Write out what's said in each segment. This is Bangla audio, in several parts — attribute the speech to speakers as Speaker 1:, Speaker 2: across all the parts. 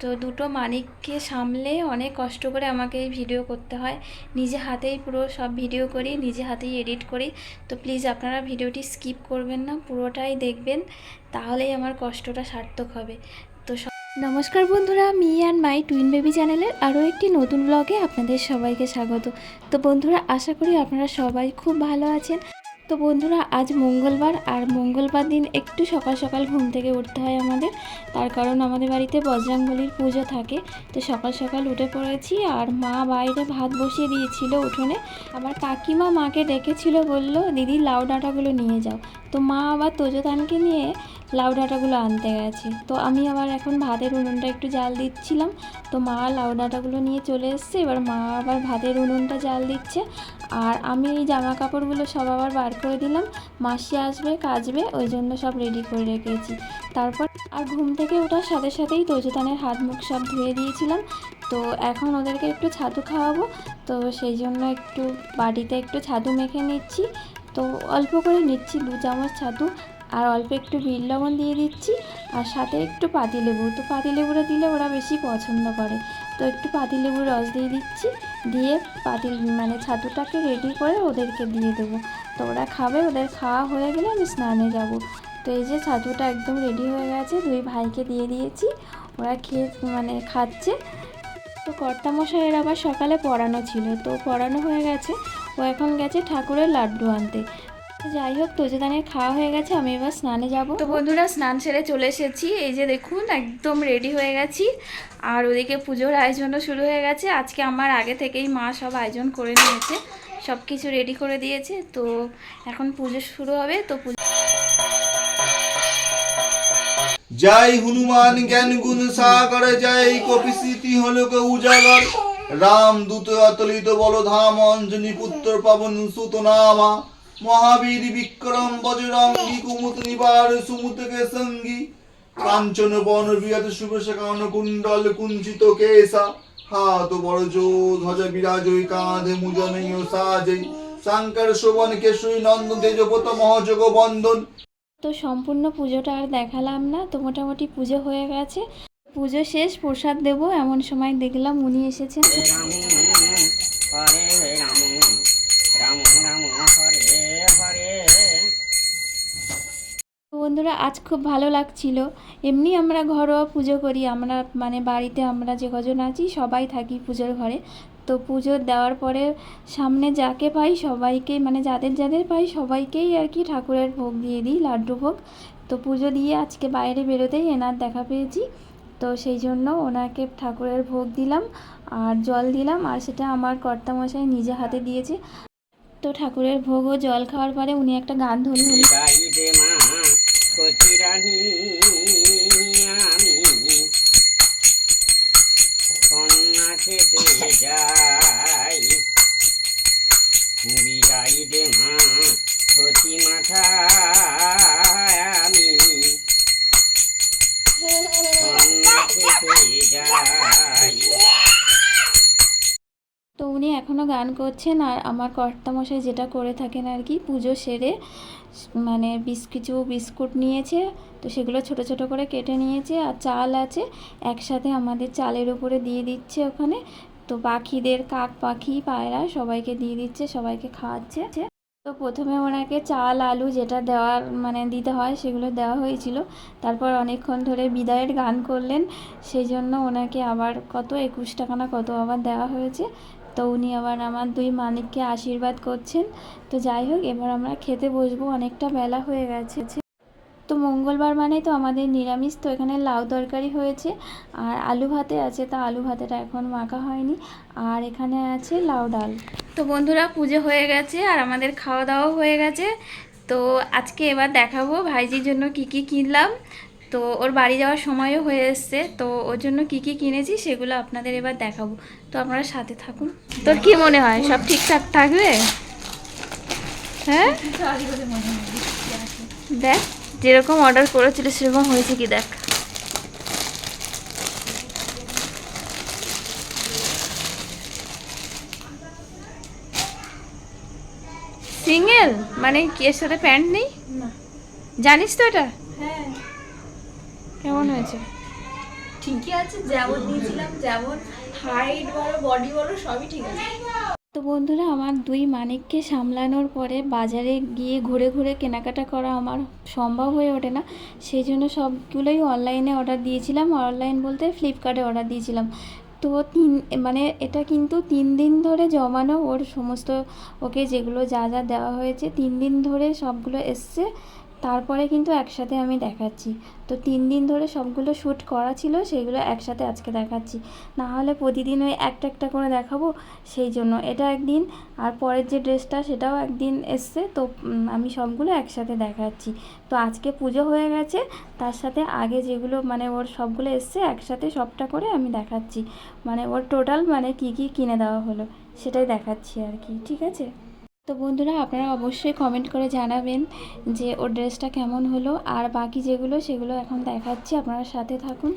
Speaker 1: তো দুটো মানিককে সামলে অনেক কষ্ট করে আমাকে এই ভিডিও করতে হয়। নিজে হাতেই পুরো সব ভিডিও করি, নিজে হাতেই এডিট করি। তো প্লিজ আপনারা ভিডিওটি স্কিপ করবেন না, পুরোটাই দেখবেন, তাহলেই আমার কষ্টটা সার্থক হবে। তো নমস্কার বন্ধুরা, me and my twin baby চ্যানেলের আরও একটি নতুন ব্লগে আপনাদের সবাইকে স্বাগত। তো বন্ধুরা, আশা করি আপনারা সবাই খুব ভালো আছেন। তো বন্ধুরা, আজ মঙ্গলবার আর মঙ্গলবার দিন একটু সকাল সকাল ঘুম থেকে উঠতে হয় আমাদের। তার কারণ আমাদের বাড়িতে বজরাঙ্গলির পুজো থাকে। তো সকাল সকাল উঠে পড়েছি আর মা বাইরে ভাত বসিয়ে দিয়েছিল উঠোনে। আমার কাকিমা মাকে ডেকেছিল, বলল, দিদি, লাউ ডাঁটাগুলো নিয়ে যাও। তো মা আবার তোজোতানকে নিয়ে লাউ ডাঁটাগুলো আনতে গেছে। তো আমি আবার এখন ভাতের উনুনটা একটু জাল দিচ্ছিলাম। তো মা লাউ ডাঁটাগুলো নিয়ে চলে এসছে। এবার মা আবার ভাতের উনুনটা জাল দিচ্ছে। আর আমি এই জামা কাপড়গুলো সব আবার বার করে দিলাম। মাসি আসবে কাচবে ওই জন্য সব রেডি করে রেখেছি। তারপর আর ঘুম থেকে ওঠার সাথে সাথেই তোজোতানের হাত মুখ সব ধুয়ে দিয়েছিলাম। তো এখন ওদেরকে একটু ছাতু খাওয়াবো। তো সেই জন্য একটু বাটিতে একটু ছাতু মেখে নিচ্ছি। তো অল্প করে নিচ্ছি দু চামচ ছাতু। আর অল্প একটু বিট লবণ দিয়ে দিচ্ছি। আর সাথে একটু পাতিলেবু। তো পাতিলেবুটা দিলে ওরা বেশি পছন্দ করে। তো একটু পাতিলেবুর রস দিয়ে দিচ্ছি। দিয়ে পাতিল মানে ছাতুটাকে রেডি করে ওদেরকে দিয়ে দেবো। তো ওরা খাবে, ওদের খাওয়া হয়ে গেলে আমি স্নানে যাব। তো এই যে ছাতুটা একদম রেডি হয়ে গেছে, দুই ভাইকে দিয়ে দিয়েছি। ওরা খেয়ে মানে খাচ্ছে। তো কর্তামশাইয়ের আবার সকালে পড়ানো ছিল। তো পড়ানো হয়ে গেছে। ও এখন গেছে ঠাকুরের লাড্ডু আনতে। তো যাই হোক তোজোদানের খাওয়া হয়ে গেছে আমি এবার স্নানে যাব। তো বন্ধুরা স্নান সেরে চলে এসেছি। এই যে দেখুন একদম রেডি হয়ে গেছি। আর ওদিকে পুজোর আয়োজনও শুরু হয়ে গেছে। আজকে আমার আগে থেকেই মা সব আয়োজন করে নিয়েছে। সব কিছু রেডি করে দিয়েছে। তো এখন পুজো শুরু হবে তো পুজো
Speaker 2: জয় হনুমান জ্ঞান গুণ সাগর জয় কপিসিতি হলক উজাগর। রাম দূত অতলিত বলধাম অঞ্জনী পুত্র পবন সুত নামা মহাবীর বিক্রম বজরঙ্গী কুমুত নিবার সুমুতকে সঙ্গী। কাঞ্চন বন বিরাট শুভেশ কান কুণ্ডল কুঞ্চিত কেশা। হাত বরজ ধ্বজ বিরাজই কাঁধে মুজনয় সাজই শঙ্কর শোভন কেশরী নন্দন তেজপত মহযোগ বন্দন।
Speaker 1: তো সম্পূর্ণ পুজোটা আর দেখালাম না তো মোটামুটি পুজো হয়ে গেছে। পুজো শেষ প্রসাদ দেবো এমন সময় দেখলাম উনি এসেছেন। বন্ধুরা, আজ খুব ভালো লাগছিল। এমনি আমরা ঘরোয়া পুজো করি, আমরা মানে বাড়িতে আমরা যে কজন আছি, সবাই থাকি পুজোর ঘরে। তো পুজো দেওয়ার পরে সামনে যাকে পাই সবাইকে মানে যাদের যাদের পাই সবাইকেই আর কি ঠাকুরের ভোগ দিয়ে দিই, লাড্ডু ভোগ। তো পুজো দিয়ে আজকে বাইরে বেরোতেই এনার দেখা পেয়েছি। তো সেই জন্য ওনাকে ঠাকুরের ভোগ দিলাম, আর জল দিলাম, আর সেটা আমার কর্তামশাই নিজে হাতে দিয়েছে। তো ঠাকুরের ভোগ ও জল খাওয়ার পরে উনি একটা গান
Speaker 3: মা। কচি রানী আমি কন্যা খেতে যাই। বিদায় দে মা কচি মাথা।
Speaker 1: গান করছেন আর আমার কর্তামশাই যেটা করে থাকেন আর কি, পুজো সেরে মানে বিস কিছু বিস্কুট নিয়েছে, তো সেগুলো ছোট ছোট করে কেটে নিয়েছে আর চাল আছে, একসাথে আমাদের চালের উপরে দিয়ে দিচ্ছে ওখানে, তো পাখিদের কাক, পাখি, পায়রা সবাইকে দিয়ে দিচ্ছে, সবাইকে খাওয়াচ্ছে। তো প্রথমে ওনাকে চাল, আলু যেটা দেওয়ার মানে দিতে হয় সেগুলো দেওয়া হয়েছিল, তারপর অনেকক্ষণ ধরে বিদায়ের গান করলেন, সেই জন্য ওনাকে আবার কত একুশ টাকা না কত আবার দেওয়া হয়েছে তো উনি আবার আমার দুই মানিককে আশীর্বাদ করছেন। তো যাই হোক, এবার আমরা খেতে বসবো। অনেকটা বেলা হয়ে গেছে। তো মঙ্গলবার মানে তো আমাদের নিরামিষ, তো এখানে লাউ তরকারি হয়েছে আর আলু ভাতে আছে, তা আলু ভাতেটা এখন মাখা হয়নি। আর এখানে আছে লাউ ডাল। তো বন্ধুরা, পুজো হয়ে গেছে আর আমাদের খাওয়া দাওয়াও হয়ে গেছে। তো আজকে এবার দেখাবো ভাইজির জন্য কি কি কিনলাম। তো ওর বাড়ি যাওয়ার সময়ও হয়ে এসছে। তো ওর জন্য কি কি কিনেছি সেগুলো আপনাদের এবার দেখাবো। তো আপনারা সাথে থাকুন। তোর কি মনে হয়? সব ঠিকঠাক থাকবে? হ্যাঁ? দেখ যেরকম অর্ডার করেছিল সেরকম হয়েছে কি দেখ। সিঙ্গেল? মানে কি এর সাথে প্যান্ট নেই? জানিস তো এটা? কেমন হয়েছে? ঠিকই আছে যেমন দিয়েছিলাম যেমন হাইট বলো বডি বলো সবই ঠিক আছে। তো বন্ধুরা আমার দুই মানিককে সামলানোর পরে বাজারে গিয়ে ঘুরে ঘুরে কেনাকাটা করা আমার সম্ভব হয়ে ওঠে না। সেই জন্য সবগুলোই অনলাইনে অর্ডার দিয়েছিলাম। অনলাইন বলতে ফ্লিপকার্টে অর্ডার দিয়েছিলাম। তো তিন মানে এটা কিন্তু তিন দিন ধরে জমানো। ওর সমস্ত ওকে যেগুলো যা যা দেওয়া হয়েছে তিন দিন ধরে সবগুলো এসছে। তারপরে কিন্তু একসাথে আমি দেখাচ্ছি। তো তিন দিন ধরে সবগুলো শ্যুট করা ছিল, সেগুলো একসাথে আজকে দেখাচ্ছি। না হলে প্রতিদিন ওই একটা একটা করে দেখাবো, সেই জন্য। এটা একদিন, আর পরের যে ড্রেসটা, সেটাও একদিন এসছে। তো আমি সবগুলো একসাথে দেখাচ্ছি। তো আজকে পুজো হয়ে গেছে, তার সাথে আগে যেগুলো মানে ওর সবগুলো এসছে, একসাথে সবটা করে আমি দেখাচ্ছি। মানে ওর টোটাল মানে কি কি কিনে দেওয়া হলো, সেটাই দেখাচ্ছি আর কি। ঠিক আছে? তো বন্ধুরা, আপনারা অবশ্যই কমেন্ট করে জানাবেন যে ওর ড্রেসটা কেমন হলো, আর বাকি যেগুলো সেগুলো এখন দেখাচ্ছি, আপনারা সাথে থাকুন।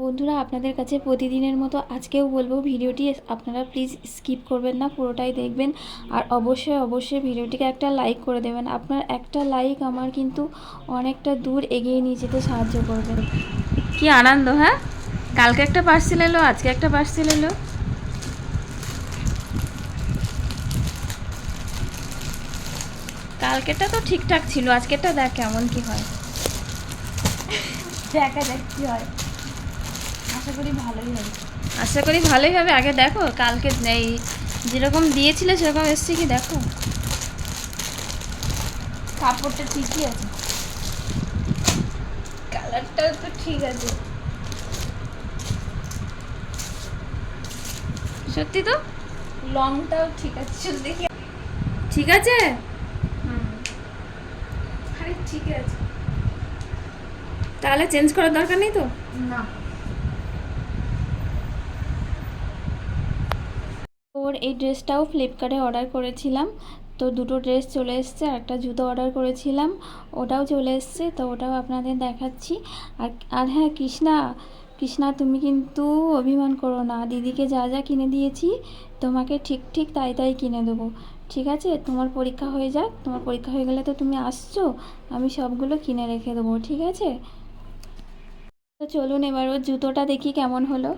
Speaker 1: বন্ধুরা, আপনাদের কাছে প্রতিদিনের মতো আজকেও বলব, ভিডিওটি আপনারা প্লিজ স্কিপ করবেন না, পুরোটাই দেখবেন। আর অবশ্যই অবশ্যই ভিডিওটিকে একটা লাইক করে দেবেন। আপনার একটা লাইক আমার কিন্তু অনেকটা দূর এগিয়ে নিয়ে যেতে সাহায্য করবে। কি আনন্দ হ্যাঁ? কালকে একটা পার্সেল এলো, আজকে একটা পার্সেল এলো। কালকেরটা তো ঠিকঠাক ছিল আজকেরটা দেখ কেমন কি হয়। দেখা যাক কি হয়। আশা করি ভালোই হবে। আশা করি ভালোই হবে। আগে দেখো কালকে এই যেরকম দিয়েছিলে সেরকম এসছে কি দেখো। কাপড়টা ঠিকই আছে। কালারটা তো ঠিক আছে। সত্যি তো? লংটাও ঠিক আছে। দেখি ঠিক আছে? ঠিক আছে। তাহলে চেঞ্জ করার দরকার নেই তো?
Speaker 4: না।
Speaker 1: ওর এই ড্রেসটাও ফ্লিপকার্টে অর্ডার করেছিলাম। তো দুটো ড্রেস চলে এসছে আর একটা জুতো অর্ডার করেছিলাম। ওটাও চলে এসছে তো ওটাও আপনাদের দেখাচ্ছি। আর আর হ্যাঁ কৃষ্ণা কৃষ্ণা তুমি কিন্তু অভিমান করো না। দিদিকে যা যা কিনে দিয়েছি তোমাকে ঠিক ঠিক তাই তাই কিনে দেবো। ঠিক আছে? তোমার পরীক্ষা হয়ে যাক। তোমার পরীক্ষা হয়ে গেলে তো তুমি আসছো। আমি সবগুলো কিনে রেখে দেবো, ঠিক আছে? তো চলুন এবার ওর জুতোটা দেখি কেমন হলো।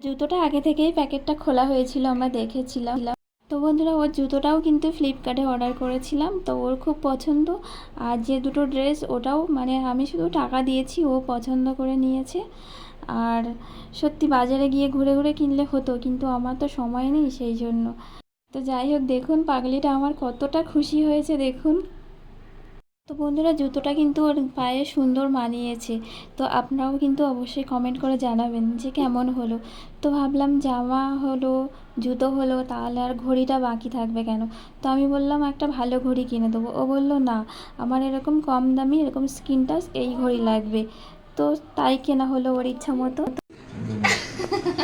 Speaker 1: জুতোটা আগে থেকেই প্যাকেটটা খোলা হয়েছিল, আমরা দেখেছিলাম। তো বন্ধুরা, ওর জুতোটাও কিন্তু ফ্লিপকার্টে অর্ডার করেছিলাম। তো ওর খুব পছন্দ। আর যে দুটো ড্রেস ওটাও মানে আমি শুধু টাকা দিয়েছি, ও পছন্দ করে নিয়েছে। আর সত্যি বাজারে গিয়ে ঘুরে ঘুরে কিনলে হতো, কিন্তু আমার তো সময় নেই সেই জন্য। তো যাই হোক, দেখুন পাগলিটা আমার কতটা খুশি হয়েছে, দেখুন। তো বন্ধুরা, জুতোটা কিন্তু ওর পায়ে সুন্দর মানিয়েছে। তো আপনারাও কিন্তু অবশ্যই কমেন্ট করে জানাবেন যে কেমন হলো। তো ভাবলাম জামা হলো, জুতো হলো, তাহলে আর ঘড়িটা বাকি থাকবে কেন? তো আমি বললাম, একটা ভালো ঘড়ি কিনে দেবো। ও বলল, না, আমার এরকম কম দামি এরকম স্ক্রিন টাচ এই ঘড়ি লাগবে। তো তাই কেনা হলো ওর ইচ্ছা মতো।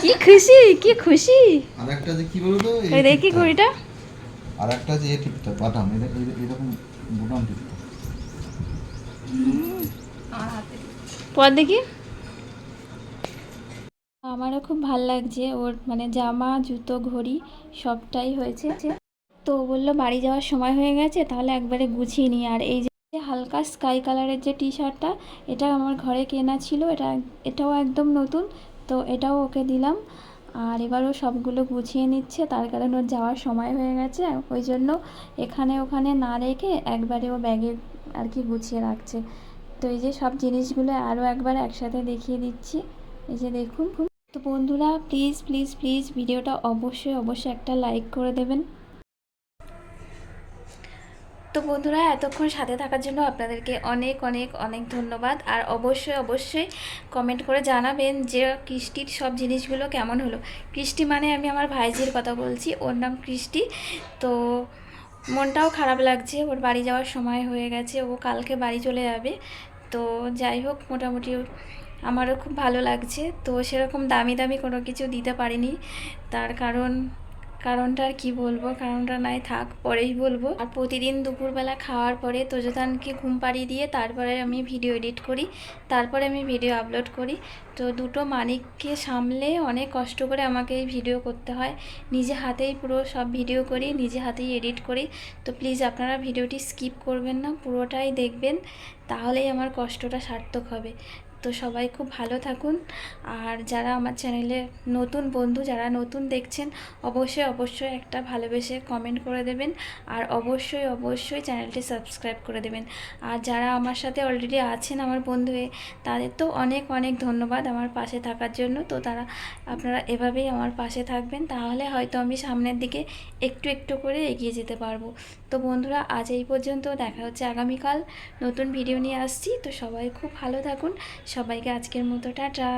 Speaker 1: কি খুশি কি খুশি?
Speaker 2: আর একটা যে কি বলতো?
Speaker 1: ওই দেখি ঘড়িটা।
Speaker 2: আর একটা যে টিপটা বাটাম এরকম বুটাম টিপটা।
Speaker 1: পর দেখি। আমারও খুব ভালো লাগছে ওর মানে জামা জুতো ঘড়ি সবটাই হয়েছে। তো বলল বাড়ি যাওয়ার সময় হয়ে গেছে তাহলে একবারে গুছিয়ে নিই। আর এই যে হালকা স্কাই কালারের যে টি শার্টটা এটা আমার ঘরে কেনা ছিল এটা এটাও একদম নতুন। তো এটাও ওকে দিলাম। আর এবার ও সবগুলো গুছিয়ে নিচ্ছে, তার কারণ ওর যাওয়ার সময় হয়ে গেছে। ওই জন্য এখানে ওখানে না রেখে একবারে ও ব্যাগে আর কি গুছিয়ে রাখছে। তো এই যে সব জিনিসগুলো আরও একবার একসাথে দেখিয়ে দিচ্ছি। এই যে দেখুন, তো বন্ধুরা প্লিজ প্লিজ প্লিজ ভিডিওটা অবশ্যই অবশ্যই একটা লাইক করে দেবেন। তো বন্ধুরা, এতক্ষণ সাথে থাকার জন্য আপনাদেরকে অনেক অনেক অনেক ধন্যবাদ। আর অবশ্যই অবশ্যই কমেন্ট করে জানাবেন যে কৃষ্টির সব জিনিসগুলো কেমন হলো। কৃষ্টি মানে আমি আমার ভাইজির কথা বলছি, ওর নাম কৃষ্টি। তো মনটাও খারাপ লাগছে, ওর বাড়ি যাওয়ার সময় হয়ে গেছে, ও কালকে বাড়ি চলে যাবে। তো যাই হোক, মোটামুটি আমারও খুব ভালো লাগছে। তো সেরকম দামি দামি কোনো কিছু দিতে পারিনি। তার কারণ কারণটা আর কী বলব? কারণটা নাই, থাক, পরেই বলব। আর প্রতিদিন দুপুরবেলা খাওয়ার পরে তোজোতানকে ঘুম পাড়িয়ে দিয়ে তারপরে আমি ভিডিও এডিট করি, তারপরে আমি ভিডিও আপলোড করি। তো দুটো মানিককে সামলে অনেক কষ্ট করে আমাকে এই ভিডিও করতে হয়। নিজে হাতেই পুরো সব ভিডিও করি, নিজে হাতেই এডিট করি। তো প্লিজ আপনারা ভিডিওটি স্কিপ করবেন না, পুরোটাই দেখবেন, তাহলেই আমার কষ্টটা সার্থক হবে। তো সবাই খুব ভালো থাকুন। আর যারা আমার চ্যানেলে নতুন বন্ধু, যারা নতুন দেখছেন, অবশ্যই অবশ্যই একটা ভালোবেসে কমেন্ট করে দেবেন। আর অবশ্যই অবশ্যই চ্যানেলটি সাবস্ক্রাইব করে দেবেন। আর যারা আমার সাথে অলরেডি আছেন, আমার বন্ধুয়ে তাদের তো অনেক অনেক ধন্যবাদ আমার পাশে থাকার জন্য। তো তারা, আপনারা এভাবেই আমার পাশে থাকবেন, তাহলে হয়তো আমি সামনের দিকে একটু একটু করে এগিয়ে যেতে পারব। তো বন্ধুরা, আজ এই পর্যন্ত দেখা হচ্ছে আগামীকাল নতুন ভিডিও নিয়ে আসছি। তো সবাই খুব ভালো থাকুন সবাইকে আজকের মতো টাটা